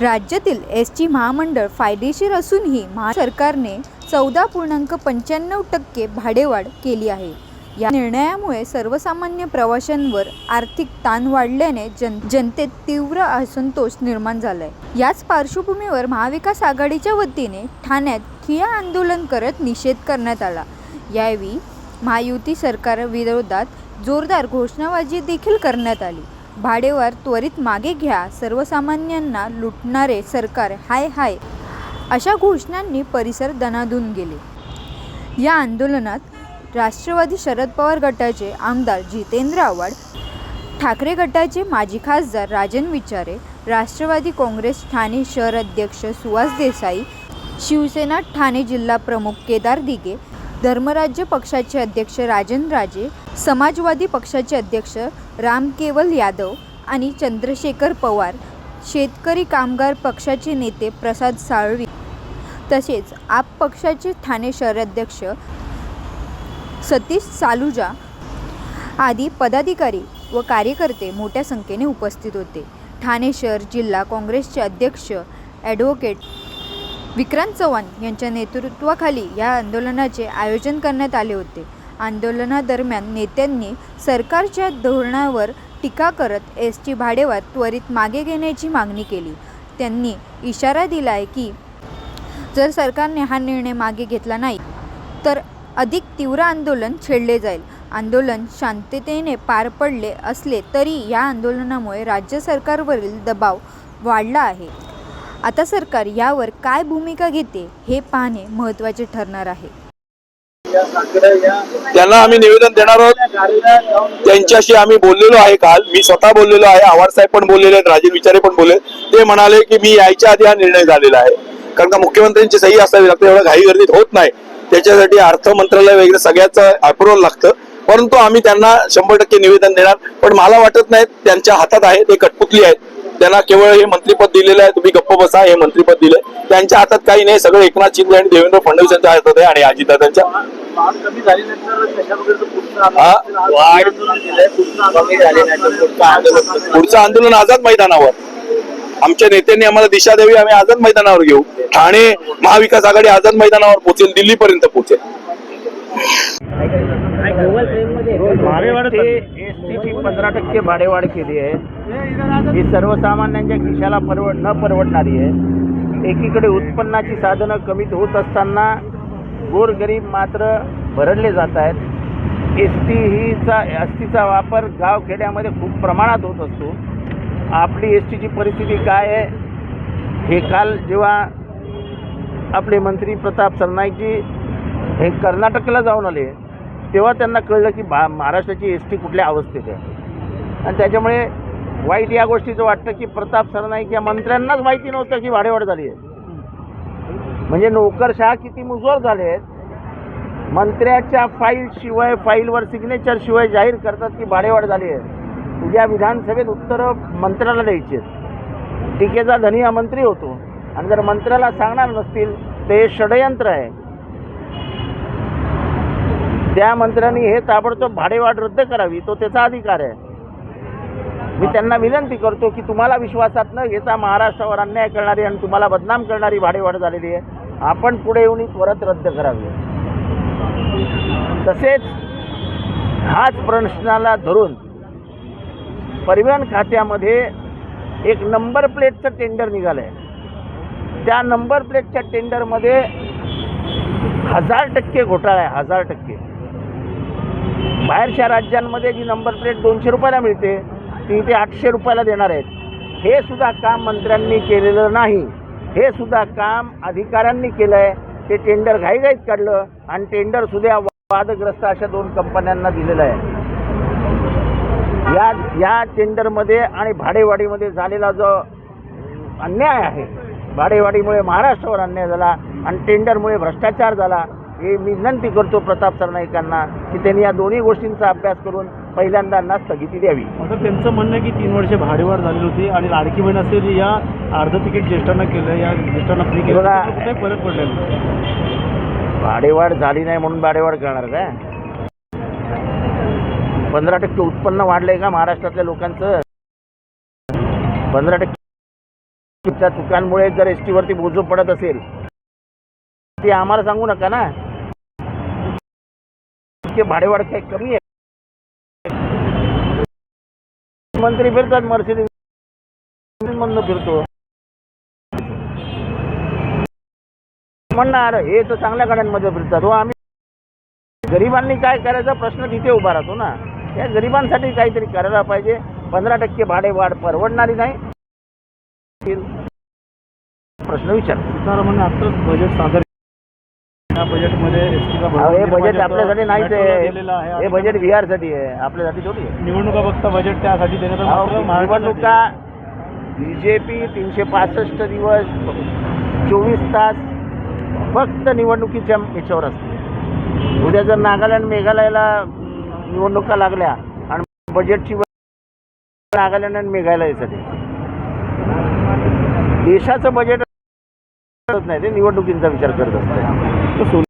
राज्यातील S T महामंडळ फायदेशीर असूनही महा सरकारने चौदा पूर्णांक पंच्याण्णव टक्के भाडेवाढ केली आहे. या निर्णयामुळे सर्वसामान्य प्रवाशांवर आर्थिक ताण वाढल्याने जन जनतेत तीव्र असंतोष निर्माण झालाय. याच पार्श्वभूमीवर महाविकास आघाडीच्या वतीने ठाण्यात ठिया आंदोलन करत निषेध करण्यात आला. यावेळी महायुती सरकारविरोधात जोरदार घोषणाबाजी देखील करण्यात आली. भाडेवाढ त्वरित मागे घ्या. सर्वसामान्यांना लुटणारे सरकार हाय हाय अशा घोषणांनी परिसर दणादून गेले. या आंदोलनात राष्ट्रवादी शरद पवार गटाचे आमदार जितेंद्र आव्हाड ठाकरे गटाचे माजी खासदार राजन विचारे राष्ट्रवादी काँग्रेस ठाणे शहर अध्यक्ष सुहास देसाई शिवसेना ठाणे जिल्हा प्रमुख केदार दिगे धर्मराज्य पक्षाचे अध्यक्ष राजन राजे समाजवादी पक्षाचे अध्यक्ष राम केवल यादव आणि चंद्रशेखर पवार शेतकरी कामगार पक्षाचे नेते प्रसाद साळवी तसेच आप पक्षाचे ठाणे शहराध्यक्ष सतीश सालुजा आदी पदाधिकारी व कार्यकर्ते मोठ्या संख्येने उपस्थित होते. ठाणे शहर जिल्हा काँग्रेसचे अध्यक्ष ॲडव्होकेट विक्रांत चव्हाण यांच्या नेतृत्वाखाली या आंदोलनाचे आयोजन करण्यात आले होते. आंदोलनादरम्यान नेत्यांनी सरकारच्या धोरणावर टीका करत एस टी भाडेवाढ त्वरित मागे घेण्याची मागणी केली. त्यांनी इशारा दिला आहे की जर सरकारने हा निर्णय मागे घेतला नाही तर अधिक तीव्र आंदोलन छेडले जाईल. आंदोलन शांततेने पार पडले असले तरी या आंदोलनामुळे राज्य सरकारवरील दबाव वाढला आहे. आता सरकार यावर काय भूमिका घेते हे पाहणे महत्त्वाचे ठरणार आहे. त्यांना आम्ही निवेदन देणार आहोत. त्यांच्याशी आम्ही बोललेलो आहे काल. मी स्वतः बोललेलो आहे. आव्हाड साहेब पण बोललेले आहेत. राजीव विचारे पण बोलले ते म्हणाले की मी यायच्या आधी हा निर्णय झालेला आहे. कारण का मुख्यमंत्र्यांची सही असावी लागते. एवढं घाई गर्दीत होत नाही. त्याच्यासाठी अर्थ मंत्रालय वगैरे सगळ्याचं अप्रुव्हल लागतं. परंतु आम्ही त्यांना शंभर टक्के निवेदन देणार. पण मला वाटत नाही त्यांच्या हातात आहे. ते कठपुतली आहेत. त्यांना केवळ हे मंत्रीपद दिलेलं आहे तुम्ही गप्प बसा हे मंत्रीपद दिले त्यांच्या हातात काही नाही सगळं एकनाथ शिंदे आणि देवेंद्र फडणवीस यांच्या हातात आहे आणि अजितदादांच्या. पुढचं हा, आंदोलन पुढचं आंदोलन पुढचं आंदोलन आझाद मैदानावर. आमच्या नेत्यांनी आम्हाला दिशा द्यावी आम्ही आझाद मैदानावर घेऊ. ठाणे महाविकास आघाडी आझाद मैदानावर पोहोचेल दिल्लीपर्यंत पोहोचेल भाडेवाढ एस टीची पंधरा टक्के भाडेवाढ केली आहे. ही सर्वसामान्यांच्या खिशाला परवड न परवडणारी आहे. एकीकडे उत्पन्नाची साधनं कमीत होत असताना गोरगरीब मात्र भरडले जात आहेत. एस टी हीचा एस टीचा वापर गावखेड्यामध्ये खूप प्रमाणात होत असतो. आपली एस टीची परिस्थिती काय आहे? हे काल जेव्हा आपले मंत्री प्रताप सरनाईकजी हे कर्नाटकला जाऊन आले तेव्हा त्यांना कळलं की भा महाराष्ट्राची एस टी कुठल्या अवस्थेत आहे. आणि त्याच्यामुळे वाईट या गोष्टीचं वाटतं की प्रताप सरनाईक या मंत्र्यांनाच माहिती नव्हतं की भाडेवाढ झाली आहे. म्हणजे नोकरशहा किती मुजोर झाले आहेत. मंत्र्याच्या फाईलशिवाय फाईलवर सिग्नेचरशिवाय जाहीर करतात की भाडेवाढ झाली आहे. उद्या विधानसभेत उत्तरं मंत्र्याला द्यायची आहेत. टीकेचा धनी हा मंत्री होतो. आणि जर मंत्र्याला सांगणार नसतील तर हे षडयंत्र आहे. त्या मंत्र्यांनी हे ताबडतोब भाडेवाढ रद्द करावी तो त्याचा अधिकार आहे. मी त्यांना विनंती करतो की तुम्हाला विश्वासात न घेता महाराष्ट्रावर अन्याय करणारी आणि तुम्हाला बदनाम करणारी भाडेवाढ झालेली आहे. आपण पुढे येऊन ही रद्द करावी. तसेच हाच प्रश्नाला धरून परिवहन खात्यामध्ये एक नंबर प्लेटचं टेंडर निघालं आहे त्या नंबर प्लेटच्या टेंडरमध्ये हजार टक्के घोटाळा आहे हजार टक्के. बाहेरच्या राज्यांमध्ये जी नंबर प्लेट दोनशे रुपयाला मिळते ती इथे आठशे रुपयाला देणार आहेत. हे सुद्धा काम मंत्र्यांनी केलेलं नाही. हे सुद्धा काम अधिकाऱ्यांनी केलं आहे ते टेंडर घाईघाईत काढलं आणि टेंडर सुद्धा वादग्रस्त अशा दोन कंपन्यांना दिलेलं आहे. या या टेंडरमध्ये आणि भाडेवाडीमध्ये झालेला जो अन्याय आहे भाडेवाढीमुळे महाराष्ट्रावर अन्याय झाला आणि टेंडरमुळे भ्रष्टाचार झाला हे मी विनंती करतो प्रताप सरनाईकांना की त्यांनी या दोन्ही गोष्टींचा अभ्यास करून पहिल्यांदा स्थगिती द्यावी. आता त्यांचं म्हणणं आहे की तीन वर्ष भाडेवाढ झालेली होती आणि लाडकी बहीण असेल या अर्ध तिकीट ज्येष्ठांना केलं या ज्येष्ठांना फ्री केलं फरक पडलेला. भाडेवाढ झाली नाही म्हणून भाडेवाढ करणार काय? पंधरा टक्के उत्पन्न वाढलंय का महाराष्ट्रातल्या लोकांचं? पंधरा टक्के त्या चुकांमुळे जर एस टीवरती बोजो पडत असेल ते आम्हाला सांगू नका ना. इतके भाडेवाढ काही कमी आहे? मंत्री फिरतात मर्सिडीज मधनं फिरतो. म्हणणार हे तर चांगल्या गाड्यांमध्ये फिरतात. हो आम्ही गरिबांनी काय करायचा प्रश्न तिथे उभा राहतो ना. त्या गरिबांसाठी काहीतरी करायला पाहिजे. पंधरा टक्के भाडे वाढ परवडणारी नाही. प्रश्न विचार. सीतारामन आत्ताच बजेट सादर या बजेटमध्ये हे बजेट आपल्यासाठी नाहीच आहे. हे बजेट बिहारसाठी आहे. आपल्यासाठी थोडी आहे. निवडणुका बघता बजेट त्यासाठी देण्यात निवडणुका बी जे पी तीनशे पासष्ट दिवस चोवीस तास फक्त निवडणुकीच्या याच्यावर असते उद्या जर नागालँड मेघालयाला निवडणुका लागल्या आणि बजेटची नागालँड आणि मेघालयासाठी देशाचं बजेट नाही ते निवडणुकींचा विचार करत असतात.